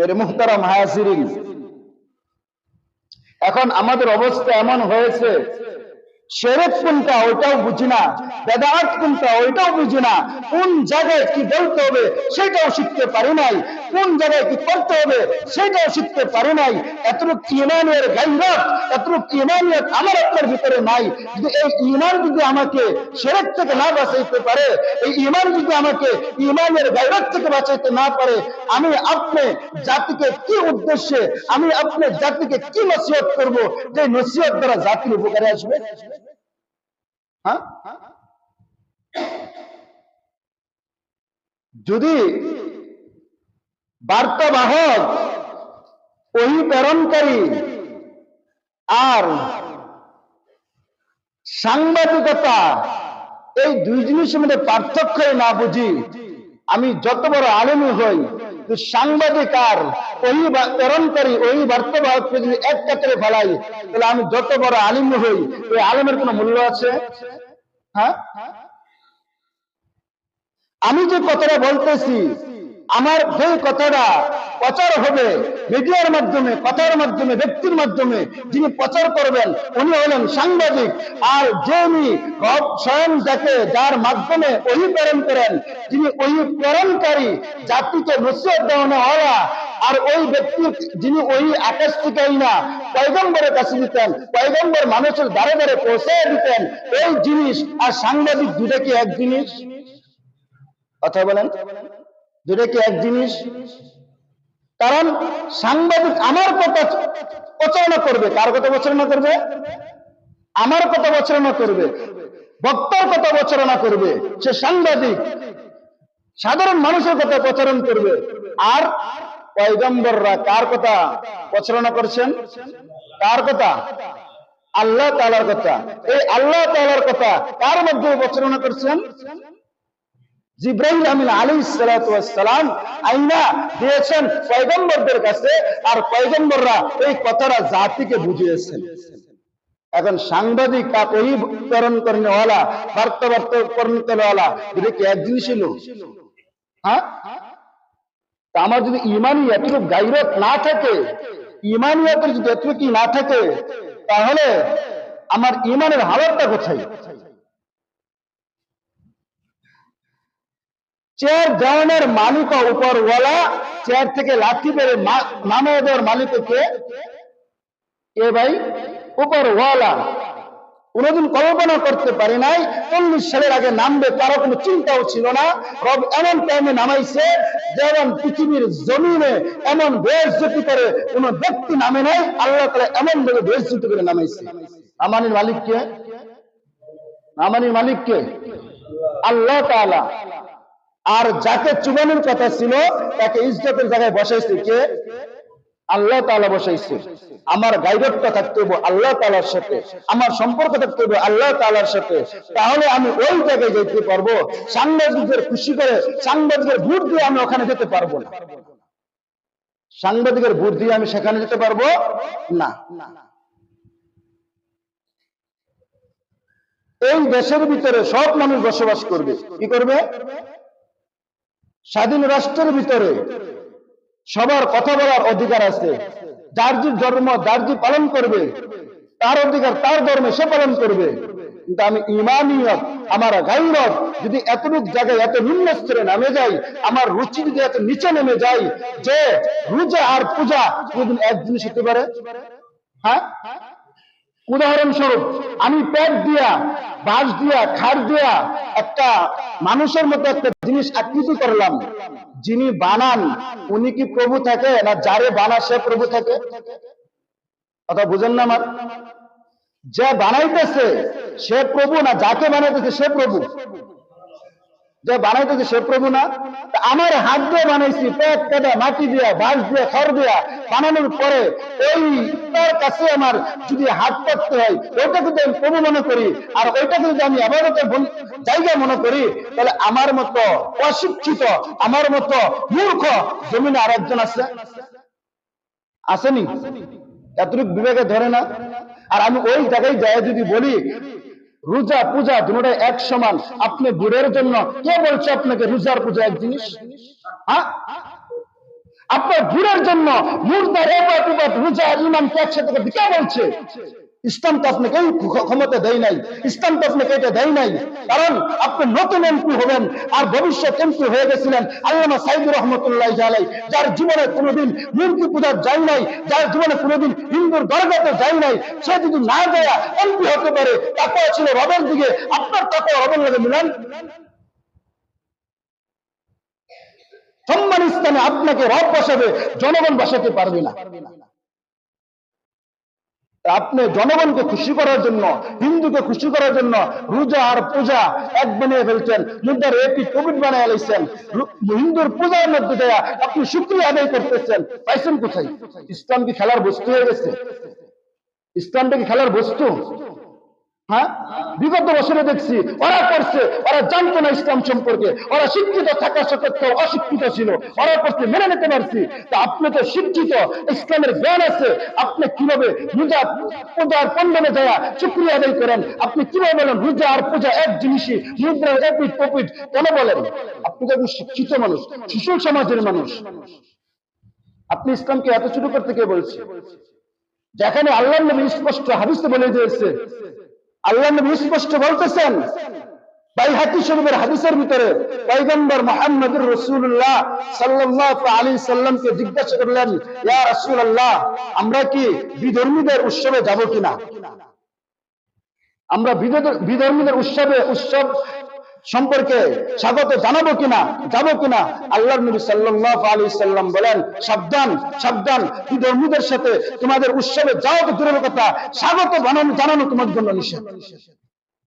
মেরে মুহতারাম হায়াসিরিন। এখন আমাদের অবস্থা এমন হয়েছে শেরেক কোনটা ওইটাও বুঝি না বেদাহাত কোনটা ওইটাও বুঝি না, কোন জায়গায় কি বলতে হবে সেটাও শিখতে পারি নাই। কোন জায়গায় কি করতে হবে সেটাও শিখতে পারি নাই। এতটুক ইমানের গাইরত, এতটুক ইমানিয়ত আমার আপনার ভিতরে নাই। যদি এই ইমান যদি আমাকে শেরেক থেকে না বাঁচাইতে পারে, এই ইমান যদি আমাকে ইমানের গাইরত থেকে বাঁচাইতে না পারে, আমি আপনি জাতিকে কি উদ্দেশ্যে, আমি আপনার জাতিকে কি নসিহত করব, যে নসিহত দ্বারা জাতির উপকারে আসবে? হ্যাঁ? যদি বার্তাবাহক ওই প্রেরণকারী আর সাংবাদিকতা, এই দুই জিনিসের মধ্যে পার্থক্য না বুঝি। আমি যত বড় আলেমই হই সাংবাদিক আর ওই প্রেরণকারী ওই বার্তাবাহককে যদি এক কাতারে ফেলাই, তাহলে আমি যত বড় আলিম হই ওই আলেমের কোনো মূল্য আছে? হ্যাঁ? আমি যে কথাটা বলতেছি আমার যে কথাটা প্রচার হবে, মিডিয়ার মাধ্যমে, কথার মাধ্যমে, ব্যক্তির মাধ্যমে যিনি প্রচার করবেন, উনি হলেন সাংবাদিক। আর যিনি রব স্বয়ং যাকে, যার মাধ্যমে ওই প্রেরণ করেন, যিনি ওই প্রেরণকারী জাতিকে নসিহত দেওয়ানো হওয়া আর ওই ব্যক্তি যিনি ওই আকাশ থেকে না পয়গম্বরের কাছে দিতেন, পয়গম্বর মানুষের দ্বারে দ্বারে পৌঁছে দিতেন, এই জিনিস আর সাংবাদিক দুটা কি এক জিনিস। কথা বলেন? দুটা কি এক জিনিস? কারণ সাংবাদিক আমার কথা প্রচারণা করবে। কার কথা প্রচারণা করবে? আমার কথা প্রচারণা করবে। বক্তার কথা প্রচারণা করবে। সে সাংবাদিক। সাধারণ মানুষের কথা প্রচারণ করবে। আর পয়গম্বররা কার কথা প্রচারণা করছেন? কার কথা? আল্লাহ তালার কথা। এই আল্লাহ তালার কথা কার মধ্যে প্রচারণা করছেন? জিব্রাহিম আমিন আলী সালাম আইনা দিয়েছেন পয়গম্বরদের কাছে, আর পয়গম্বররা এই কথাটা জাতিকে বুঝিয়েছেন। এখন সাংবাদিক তা করেনওয়ালা এটা কি হ্যাঁ? আমার যদি ইমানি এতটুকু গাইরত না থাকে ইমানিয়াতের যদি এতটুকু না থাকে, তাহলে আমার ইমানের হালাতটা কোথায়? চেয়ার দেওয়ানোর মালিক উপরওয়ালা চেয়ার থেকে লাঠি মেরে নামিয়ে দেওয়ার মালিক কে এ ভাই উপরওয়ালা কোনোদিন কল্পনা করতে পারি নাই চল্লিশ সালের আগে নামবে কারও কোনো চিন্তাও ছিল না। রব এমন টাইমে নামাইছে, যেমন পৃথিবীর জমিনে এমন বেশজ্যোতি করে, কোন ব্যক্তি নামে নাই, আল্লাহ তালা এমন ভাবে বেশজ্যোতি করে নামাইছে। আমানির মালিককে আমানির মালিককে আল্লাহ তাআলা। আর যাকে চুবানোর কথা ছিল, তাকে ইজ্জতের জায়গায় বসাইছে কে? আল্লাহ তাআলা বসাইছে। আমার গাইডটা থাকতে হবে আল্লাহ তাআলার সাথে। আমার সম্পর্ক থাকতে হবে আল্লাহ তাআলার সাথে। তাহলে আমি ওই জায়গায় যেতে পারব। সাংবাদিকদের খুশি করে সাংবাদিকের ভোট দিয়ে আমি ওখানে যেতে পারব না। সাংবাদিকের ভোট দিয়ে আমি সেখানে যেতে পারব না। এই দেশের ভিতরে সব মানুষ বসবাস করবে। কি করবে? স্বাধীন রাষ্ট্রের ভিতরে সবার কথা বলার অধিকার আছে। যার যে ধর্ম যার যে পালন করবে, তার অধিকার, তার ধর্মে সে পালন করবে। কিন্তু আমি ইমানিয়ত আমার গাইরত যদি এতটুক জায়গায় এত নিম্ন স্তরে নামে যাই, আমার রুচি যদি এত নিচে নেমে যাই যে রোজা আর পূজা কোনদিন এক জিনিস হতে পারে? হ্যাঁ? উদাহরণস্বরূপ, আমি পেট দিয়া, বাঁশ দিয়া খাড় দিয়া একটা মানুষের মতো একটা জিনিস আকৃতি করলাম। যিনি বানান, উনি কি প্রভু থাকে না যারে বানা সে প্রভু থাকে? কথা বুঝেন না আমার? যে বানাইতেছে সে প্রভু না যাকে বানাইতেছে সে প্রভু। যে বানাইতেছে সে প্রভু না। আমার হাত দিয়ে বানাইছি, পেট কেটে, মাটি দিয়া, বাঁশ দিয়ে, খড় দিয়া বানানোর পরে ওই তার কাছে আমার যদি হাত করতে হয় ওইটাকে যদি আমি প্রভু মনে করি, আর ওইটাকে যদি আমি আবাদতের বন- জায়গা মনে করি, তাহলে আমার মতো অশিক্ষিত, আমার মতো মূর্খ জমিনে আর একজন আছে। আসেনি? এতটুকু বিবেকে ধরে না? আর আমি ওই জায়গায় যাই যদি বলি রোজা, পূজা দুটোটা এক সমান। আপনি বুড়ের জন্য কে বলছে আপনাকে রোজার পূজা এক জিনিস? হ্যাঁ? আপনার বুড়ের জন্য মুর্দার উপাট রোজা ইমানকে একসাথে কে বলছে? ইসলাম তো আপনাকে এই ক্ষমতা দেয় নাই ইসলাম তো আপনাকে এটা দেয় নাই। কারণ আপনি নতুন এমপি হবেন আর ভবিষ্যৎ এমপি হয়ে গেছিলেন আল্লামা সাইদুর রহমতুল্লাহ জালাই যার জীবনে কোনোদিন মূর্তি পূজার যাই নাই, যার জীবনে কোনোদিন হিন্দুর দরগাতে যাই নাই। সে যদি না যায় এমপি হতে পারে তাকে ছিল রবের দিকে, আপনার তাকে রবের লাগে মিলেন। সম্মান স্থানে আপনাকে রব বসাবে, জনগণ বসাতে পারবে না। আপনি জনগণকে খুশি করার জন্য, হিন্দুকে খুশি করার জন্য রোজা আর পূজা এক বানিয়ে ফেলছেন। মুদ্রার একটি কোভিড বানিয়ে লাইছেন হিন্দুর পূজার মধ্যে দেয়া আপনি শুক্রিয়া আদায় করতেছেন। পাইছেন কোথায়? ইসলাম কি খেলার বস্তু হয়ে গেছে? ইসলামটা কি খেলার বস্তু? হ্যাঁ? বিগত বছরে দেখছি ওরা করছে, ওরা জানতো না ইসলাম সম্পর্কে, ওরা শিক্ষিত থাকা সত্ত্বেও অশিক্ষিত ছিল। ওরা করছে, মেনে নিতে পারছি। তা আপনি তো শিক্ষিত, ইসলামের জ্ঞান আছে। আপনি কীভাবে রোজা পূজার পণ্ডনে যাওয়া শুক্রিয়া আদায় করেন? আপনি কীভাবে বলেন, রোজা আর পূজা এক জিনিসই মুদ্রার এপিট পপিট কেন বলেন? আপনি তো শিক্ষিত মানুষ, শিশু সমাজের মানুষ। আপনি ইসলামকে এত ছোট করতে কে বলছে? যেখানে আল্লাহ নবী স্পষ্ট হাদিসে বলে দিয়েছে আল্লাহ নবী স্পষ্ট বলতেছেন বাইহাতি শরীফের হাদিসের ভিতরে পয়গম্বর রসুল্লাহ সাল্লামকে জিজ্ঞাসা করলেন, ইয়া আমরা কি বিধর্মীদের উৎসবে যাব কিনা? আমরা বিধ- বিধর্মীদের উৎসবে, উৎসব সম্পর্কে স্বাগত জানাব কিনা, যাব কিনা? আল্লাহ নবী সাল্লাহ আলী সাল্লাম বলেন, সাবধান সাবধান বিধর্মীদের সাথে তোমাদের উৎসবে যাও তো দূরের কথা, স্বাগত জানানো জানানো তোমার জন্য নিষেধ।